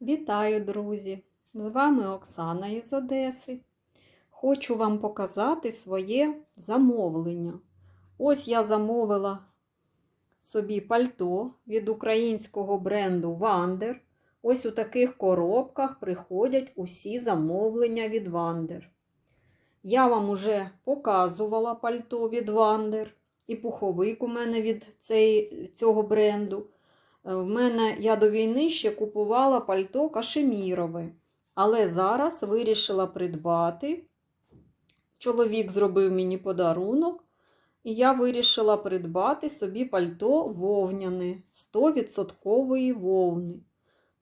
Вітаю, друзі! З вами Оксана із Одеси. Хочу вам показати своє замовлення. Ось я замовила собі пальто від українського бренду Вандер. Ось у таких коробках приходять усі замовлення від Вандер. Я вам уже показувала пальто від Вандер і пуховик у мене від цього бренду. Е, В мене я до війни ще купувала пальто кашемірове, але зараз вирішила придбати. Чоловік зробив мені подарунок, і я вирішила придбати собі пальто вовняне 100% вовни.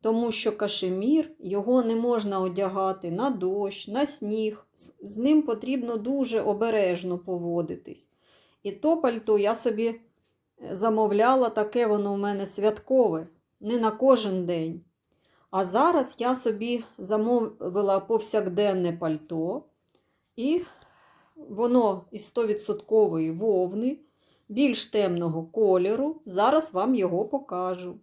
Тому що кашемір його не можна одягати на дощ, на сніг. З- З ним потрібно дуже обережно поводитись. І то пальто я собі замовляла, таке воно у мене святкове, не на кожен день. А зараз я собі замовила повсякденне пальто, і воно із 100% вовни, більш темного кольору. Зараз вам його покажу.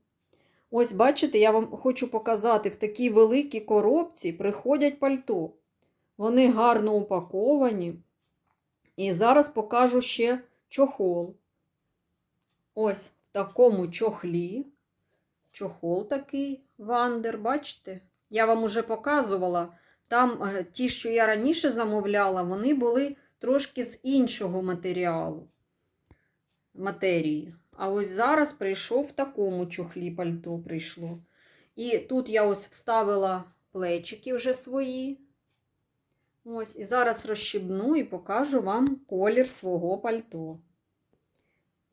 Ось, бачите, я вам хочу показати, в такій великій коробці приходять пальто. Вони гарно упаковані. І зараз покажу ще чохол. Ось в такому чохлі. Чохол такий вандер, бачите? Я вам уже показувала. Там е, ті, що я раніше замовляла, вони були трошки з іншого матеріалу. Матерії. А ось зараз прийшов в такому чохлі пальто прийшло. І тут я ось вставила плечики вже свої. Ось, і зараз розщібну і покажу вам колір свого пальто.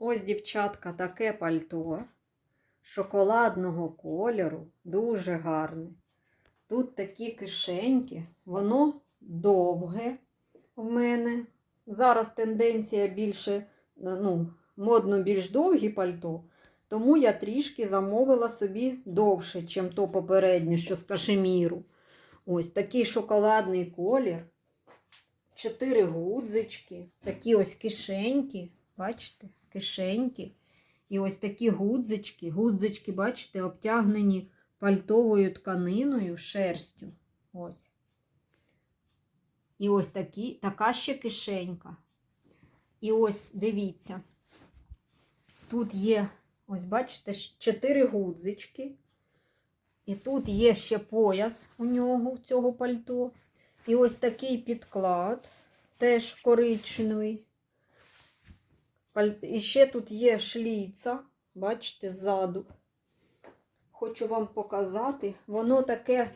Ось, дівчатка, таке пальто шоколадного кольору, дуже гарне. Тут такі кишеньки, воно довге в мене. Зараз тенденція більше, ну, модно більш довгі пальто, тому я трішки замовила собі довше, ніж то попереднє, що з кашеміру. Ось такий шоколадний колір. Чотири гудзички, такі ось кишеньки, бачите, кишеньки. І ось такі гудзички. Гудзички, бачите, обтягнені пальтовою тканиною, шерстю. Ось. І ось такі, така ще кишенька. І ось дивіться. Тут є, ось бачите, чотири гудзички. І тут є ще пояс у нього, цього пальто. І ось такий підклад, теж коричневий. І ще тут є шліца, бачите, ззаду. Хочу вам показати. Воно таке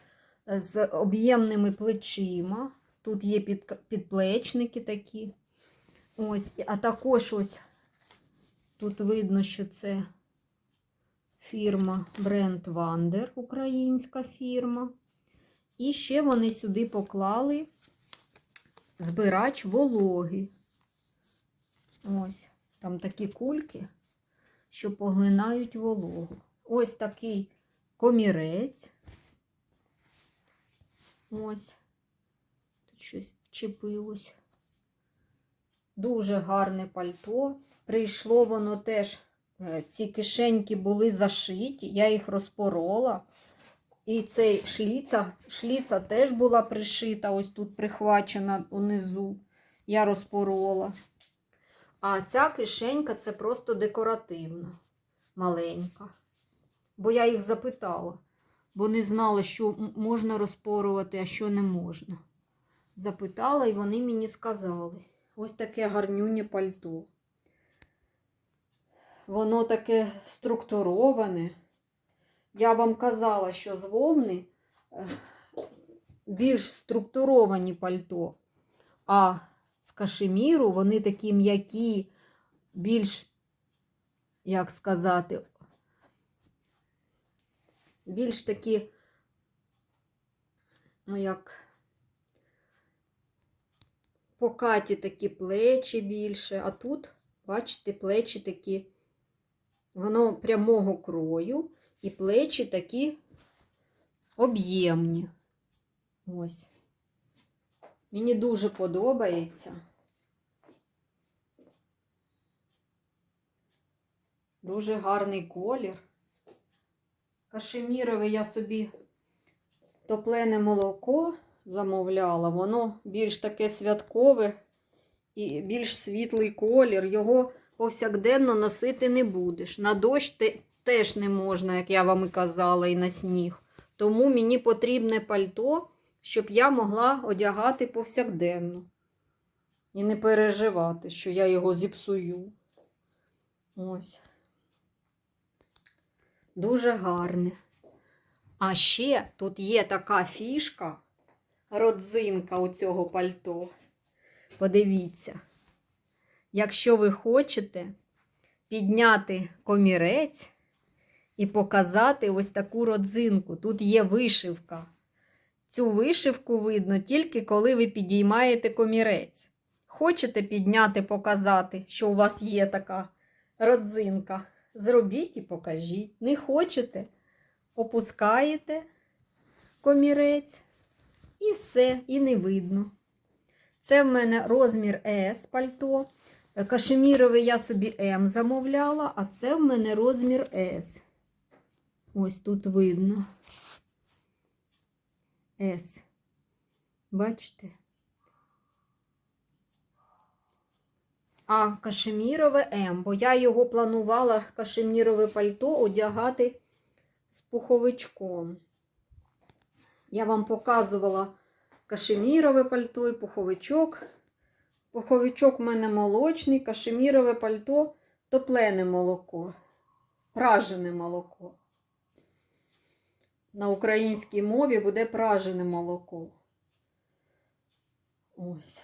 е, з об'ємними плечима. Тут є під, підплечники такі. Ось, а також ось тут видно, що це фірма бренд Вандер, українська фірма. І ще вони сюди поклали збирач вологи. Ось, там такі кульки, що поглинають вологу. Ось такий комірець. Ось. Тут щось вчепилось. Дуже гарне пальто. Прийшло воно теж, е, ці кишеньки були зашиті, я їх розпорола. І цей шліца, шліца теж була пришита, ось тут прихвачена унизу. Я розпорола. А ця кишенька це просто декоративна, маленька. Бо я їх запитала, бо не знала, що можна розпорувати, а що не можна. Запитала, і вони мені сказали: ось таке гарнюнє пальто. Воно таке структуроване. Я вам казала, що з вовни е, більш структуровані пальто, а з кашеміру вони такі м'які, більш, як сказати, більш такі, ну як, покаті такі плечі більше, а тут, бачите, плечі такі, воно прямого крою, і плечі такі об'ємні. Ось. Мені дуже подобається. Дуже гарний колір. Кашеміровий я собі топлене молоко замовляла, воно більш таке святкове і більш світлий колір. Його повсякденно носити не будеш. На дощ те- теж не можна, як я вам і казала, і на сніг. Тому мені потрібне пальто, щоб я могла одягати повсякденно. І не переживати, що я його зіпсую. Ось. Дуже гарне. А ще тут є така фішка, родзинка у цього пальто. Подивіться, якщо ви хочете підняти комірець і показати ось таку родзинку, тут є вишивка. Цю вишивку видно тільки коли ви підіймаєте комірець. Хочете підняти, показати, що у вас є така родзинка. Зробіть і покажіть. Не хочете, опускаєте комірець і все, і не видно. Це в мене розмір S пальто. Кашемірове я собі М замовляла, а це в мене розмір S. Ось тут видно. S. Бачите? А кашемірове М, бо я його планувала кашемірове пальто одягати з пуховичком. Я вам показувала кашемірове пальто і пуховичок. Пуховичок в мене молочний, кашемірове пальто топлене молоко, пражене молоко. На українській мові буде пражене молоко. Ось.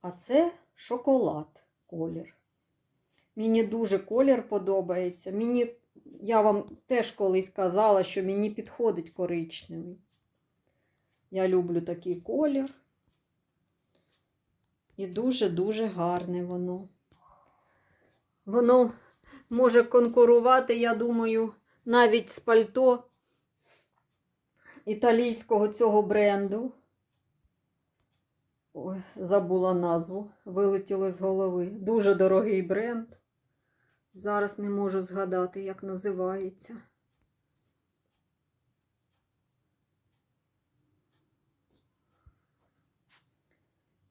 А це шоколад колір. Мені дуже колір подобається. Мені, я вам теж колись казала, що мені підходить коричневий. Я люблю такий колір. І дуже-дуже гарне воно. Воно може конкурувати, я думаю, навіть з пальто італійського цього бренду. Ой, забула назву, вилетіло з голови. Дуже дорогий бренд. Зараз не можу згадати, як називається.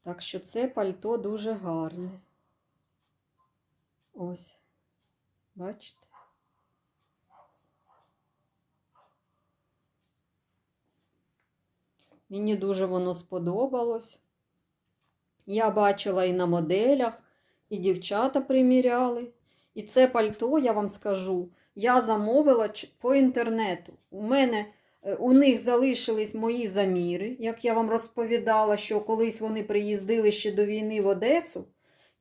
Так що це пальто дуже гарне. Ось. Бачите? Мені дуже воно сподобалось. Я бачила і на моделях, і дівчата приміряли. І це пальто, я вам скажу, я замовила по інтернету. У мене е, у них залишились мої заміри, як я вам розповідала, що колись вони приїздили ще до війни в Одесу,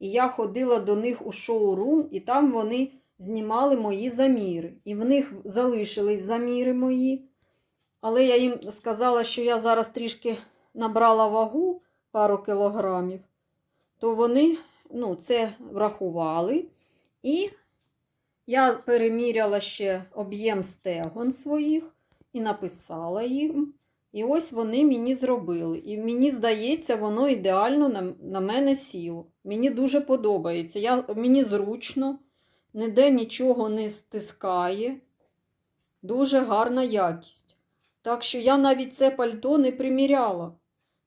і я ходила до них у шоурум, і там вони знімали мої заміри. І в них залишились заміри мої. Але я їм сказала, що я зараз трішки набрала вагу пару кілограмів, то вони ну, це врахували. І я переміряла ще об'єм стегон своїх і написала їм. І ось вони мені зробили. І мені здається, воно ідеально на, на мене сіло. Мені дуже подобається. Я, мені зручно, ніде нічого не стискає. Дуже гарна якість. Так що я навіть це пальто не приміряла.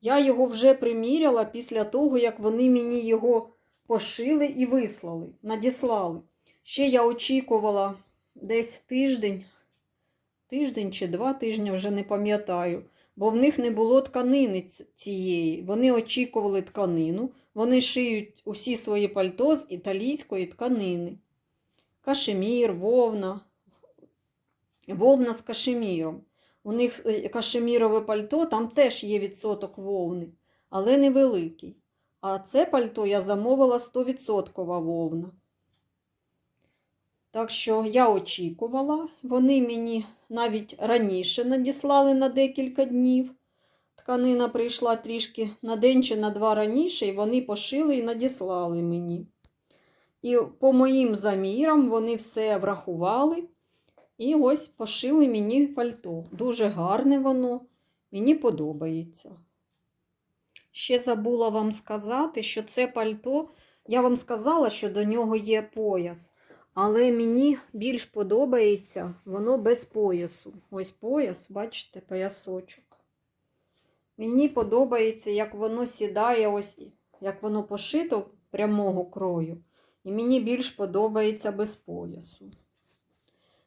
Я його вже приміряла після того, як вони мені його пошили і вислали, надіслали. Ще я очікувала десь тиждень, тиждень чи два тижні, вже не пам'ятаю, бо в них не було тканини цієї. Вони очікували тканину, вони шиють усі свої пальто з італійської тканини. Кашемір, вовна, вовна з кашеміром. У них е, кашемірове пальто, там теж є відсоток вовни, але невеликий. А це пальто я замовила 100% вовна. Так що я очікувала, вони мені навіть раніше надіслали на декілька днів. Тканина прийшла трішки на день чи на два раніше, і вони пошили і надіслали мені. І по моїм замірам вони все врахували. І ось пошили мені пальто. Дуже гарне воно, мені подобається. Ще забула вам сказати, що це пальто, я вам сказала, що до нього є пояс. Але мені більш подобається воно без поясу. Ось пояс, бачите, поясочок. Мені подобається, як воно сідає, ось як воно пошито прямого крою. І мені більш подобається без поясу.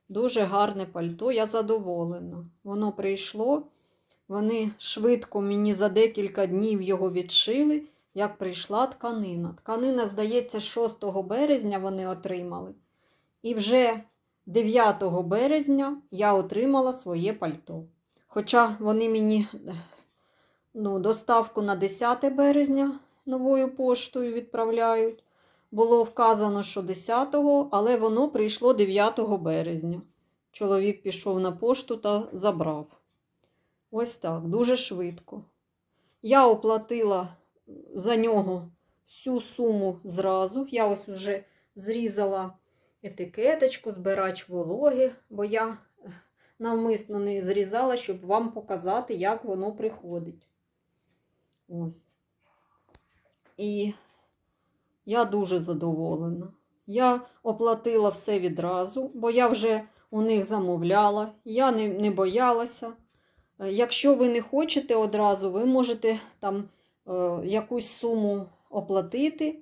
Дуже гарне пальто, я задоволена. Воно прийшло. Вони швидко мені за декілька днів його відшили, як прийшла тканина. Тканина, здається, 6 березня вони отримали. І вже 9 березня я отримала своє пальто. Хоча вони мені ну, доставку на 10 березня новою поштою відправляють. Було вказано, що 10-го, але воно прийшло 9 березня. Чоловік пішов на пошту та забрав. Ось так, дуже швидко. Я оплатила за нього всю суму зразу. Я ось вже зрізала етикеточку, збирач вологи, бо я навмисно не зрізала, щоб вам показати, як воно приходить. Ось. І я дуже задоволена. Я оплатила все відразу, бо я вже у них замовляла, я не, не боялася. Е, Якщо ви не хочете одразу, ви можете там е, якусь суму оплатити,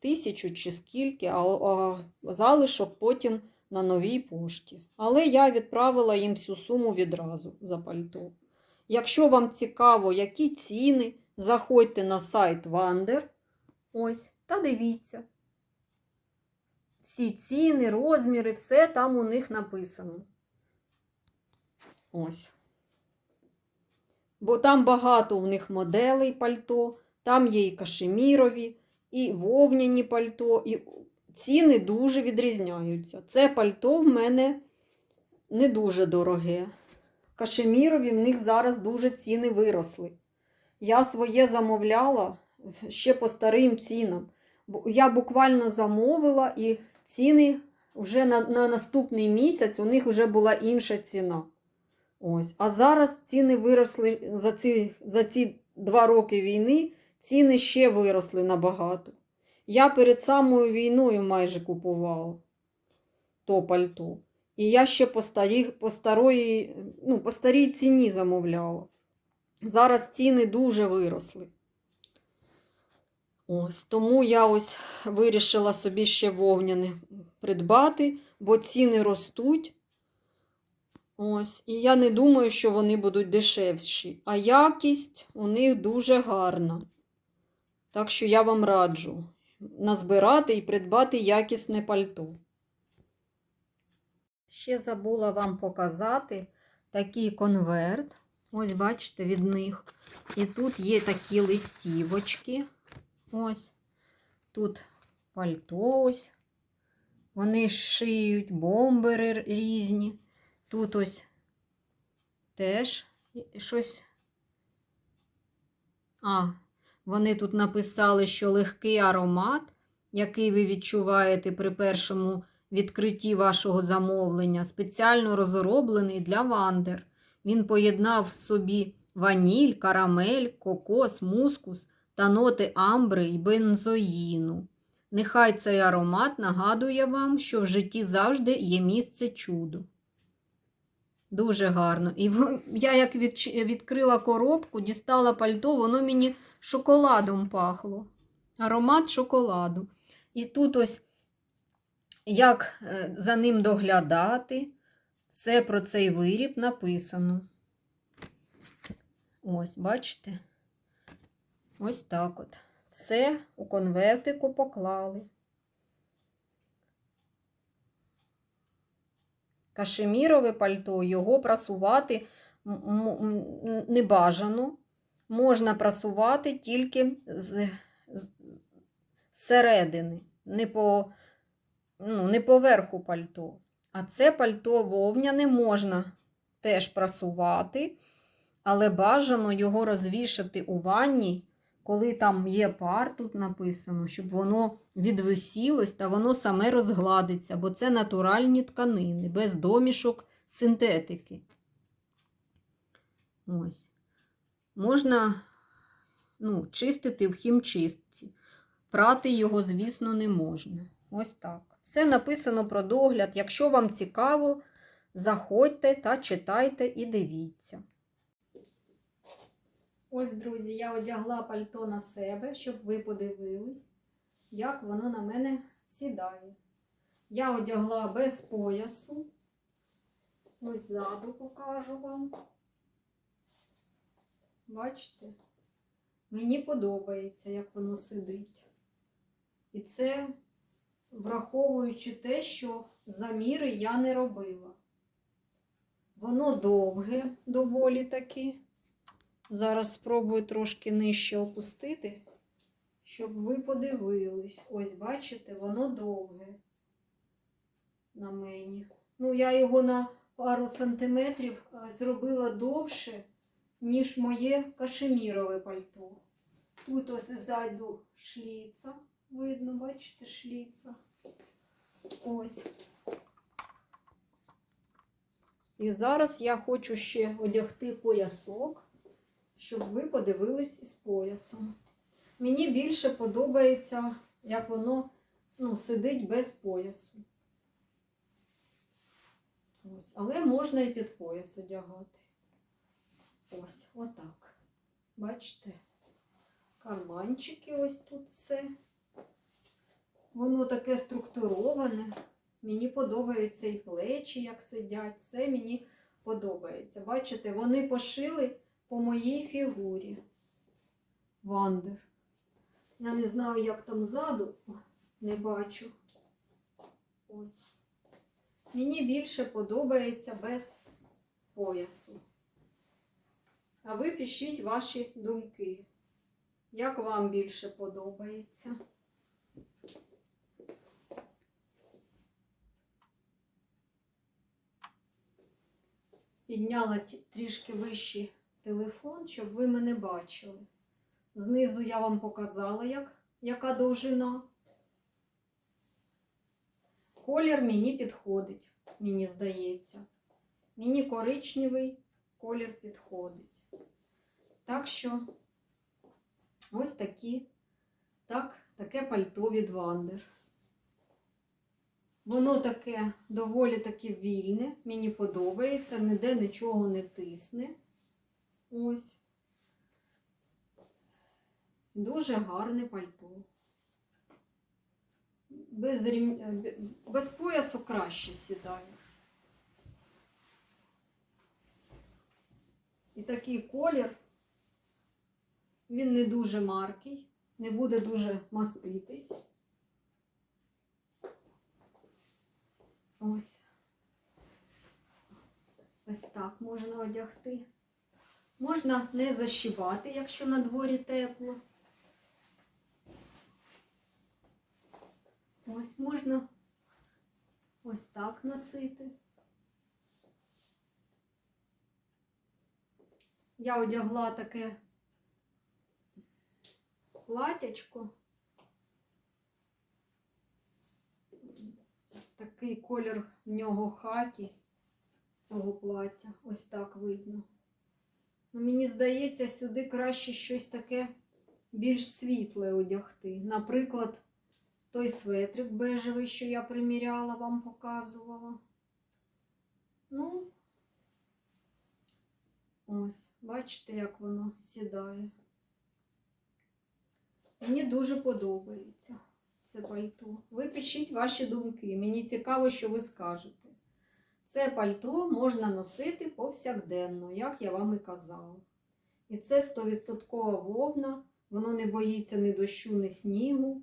тисячу чи скільки, а, а залишок потім на новій пошті. Але я відправила їм всю суму відразу за пальто. Якщо вам цікаво, які ціни, заходьте на сайт Wander. Ось, та дивіться. Всі ціни, розміри, все там у них написано. Ось. Бо там багато у них моделей пальто, там є і кашемірові, і вовняні пальто, і ціни дуже відрізняються. Це пальто в мене не дуже дороге. Кашемірові в них зараз дуже ціни виросли. Я своє замовляла ще по старим цінам. Я буквально замовила і ціни вже на, на наступний місяць у них вже була інша ціна. Ось. А зараз ціни виросли за ці, за ці два роки війни, ціни ще виросли набагато. Я перед самою війною майже купувала то пальто. І я ще по старій, по старої, ну, по старій ціні замовляла. Зараз ціни дуже виросли. Ось, тому я ось вирішила собі ще вовняне придбати, бо ціни ростуть. Ось, і я не думаю, що вони будуть дешевші. А якість у них дуже гарна. Так що я вам раджу назбирати і придбати якісне пальто. Ще забула вам показати такий конверт. Ось, бачите, від них. І тут є такі листівочки. Ось. Тут пальто ось. Вони шиють бомбери різні. Тут ось теж щось. А, вони тут написали, що легкий аромат, який ви відчуваєте при першому відкритті вашого замовлення, спеціально розроблений для вандер. Він поєднав в собі ваніль, карамель, кокос, мускус та ноти амбри й бензоїну. Нехай цей аромат нагадує вам, що в житті завжди є місце чуду. Дуже гарно. І я як відкрила коробку, дістала пальто, воно мені шоколадом пахло. Аромат шоколаду. І тут ось як е, за ним доглядати, все про цей виріб написано. Ось, бачите? Ось так от. Все у конвертику поклали. Кашемірове пальто, його прасувати не бажано. Можна прасувати тільки з середини, не по, ну, не по верху пальто. А це пальто вовняне можна теж прасувати, але бажано його розвішати у ванні, коли там є пар, тут написано, щоб воно відвисілось та воно саме розгладиться, бо це натуральні тканини, без домішок синтетики. Ось. Можна ну, чистити в хімчистці. Прати його, звісно, не можна. Ось так. Все написано про догляд. Якщо вам цікаво, заходьте та читайте і дивіться. Ось, друзі, я одягла пальто на себе, щоб ви подивились, як воно на мене сідає. Я одягла без поясу. Ось ззаду покажу вам. Бачите? Мені подобається, як воно сидить. І це враховуючи те, що заміри я не робила. Воно довге, доволі таки. Зараз спробую трошки нижче опустити, щоб ви подивились. Ось, бачите, воно довге на мені. Ну, я його на пару сантиметрів е, зробила довше, ніж моє кашемірове пальто. Тут ось ззаду шліца. Видно, бачите, шліца. Ось. І зараз я хочу ще одягти поясок, щоб ви подивились із поясом. Мені більше подобається, як воно ну, сидить без поясу. Ось. Але можна і під пояс одягати. Ось, отак. Бачите? Карманчики ось тут все. Воно таке структуроване. Мені подобаються і плечі, як сидять. Все мені подобається. Бачите, вони пошили по моїй фігурі. Вандер. Я не знаю, як там ззаду, не бачу. Ось. Мені більше подобається без поясу. А ви пишіть ваші думки. Як вам більше подобається? Підняла трішки вищий телефон, щоб ви мене бачили. Знизу я вам показала, як, яка довжина. Колір мені підходить, мені здається. Мені коричневий колір підходить. Так що ось такі, так, таке пальто від Вандер. Воно таке доволі таки вільне, мені подобається, ніде нічого не тисне. Ось. Дуже гарне пальто. Без, рім... без поясу краще сідає. І такий колір, він не дуже маркий, не буде дуже маститись. Ось. Ось так можна одягти. Можна не защібати, якщо на дворі тепло. Ось можна ось так носити. Я одягла таке платячко. Такий колір в нього хакі цього плаття. Ось так видно. Ну, мені здається, сюди краще щось таке більш світле одягти. Наприклад, той светрик бежевий, що я приміряла, вам показувала. Ну, ось, бачите, як воно сідає. Мені дуже подобається це пальто. Ви пишіть ваші думки. Мені цікаво, що ви скажете. Це пальто можна носити повсякденно, як я вам і казала. І це 100% вовна, воно не боїться ні дощу, ні снігу.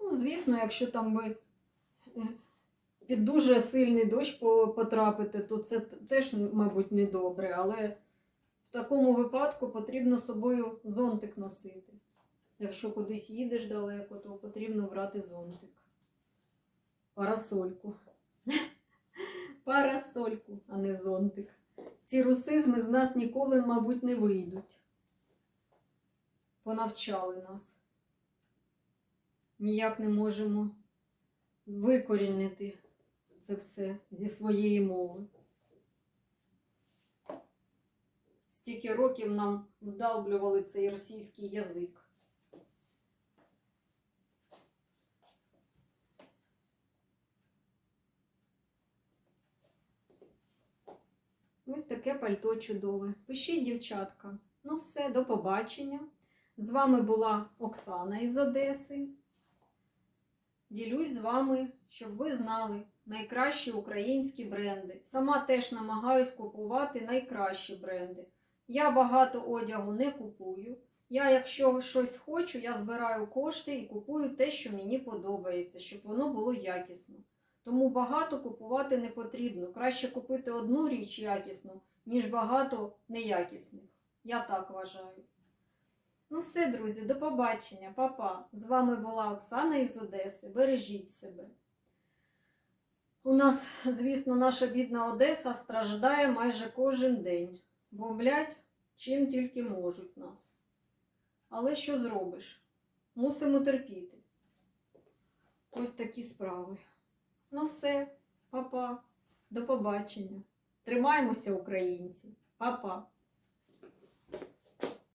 Ну, звісно, якщо там ви е, під дуже сильний дощ потрапите, то це теж, мабуть, не добре, але в такому випадку потрібно з собою зонтик носити. Якщо кудись їдеш далеко, то потрібно брати зонтик. Парасольку. Парасольку, а не зонтик. Ці русизми з нас ніколи, мабуть, не вийдуть. Понавчали нас. Ніяк не можемо викорінити це все зі своєї мови. Стільки років нам вдалблювали цей російський язик. Ось таке пальто чудове. Пишіть, дівчатка. Ну все, до побачення. З вами була Оксана із Одеси. Ділюсь з вами, щоб ви знали найкращі українські бренди. Сама теж намагаюсь купувати найкращі бренди. Я багато одягу не купую. Я, якщо щось хочу, я збираю кошти і купую те, що мені подобається, щоб воно було якісно. Тому багато купувати не потрібно. Краще купити одну річ якісну, ніж багато неякісних. Я так вважаю. Ну все, друзі, до побачення, Па-па. З вами була Оксана із Одеси. Бережіть себе. У нас, звісно, наша бідна Одеса страждає майже кожен день. Бомблять чим тільки можуть нас. Але що зробиш? Мусимо терпіти. Ось такі справи. Ну все, Па-па. До побачення. Тримаємося, українці. Па-па.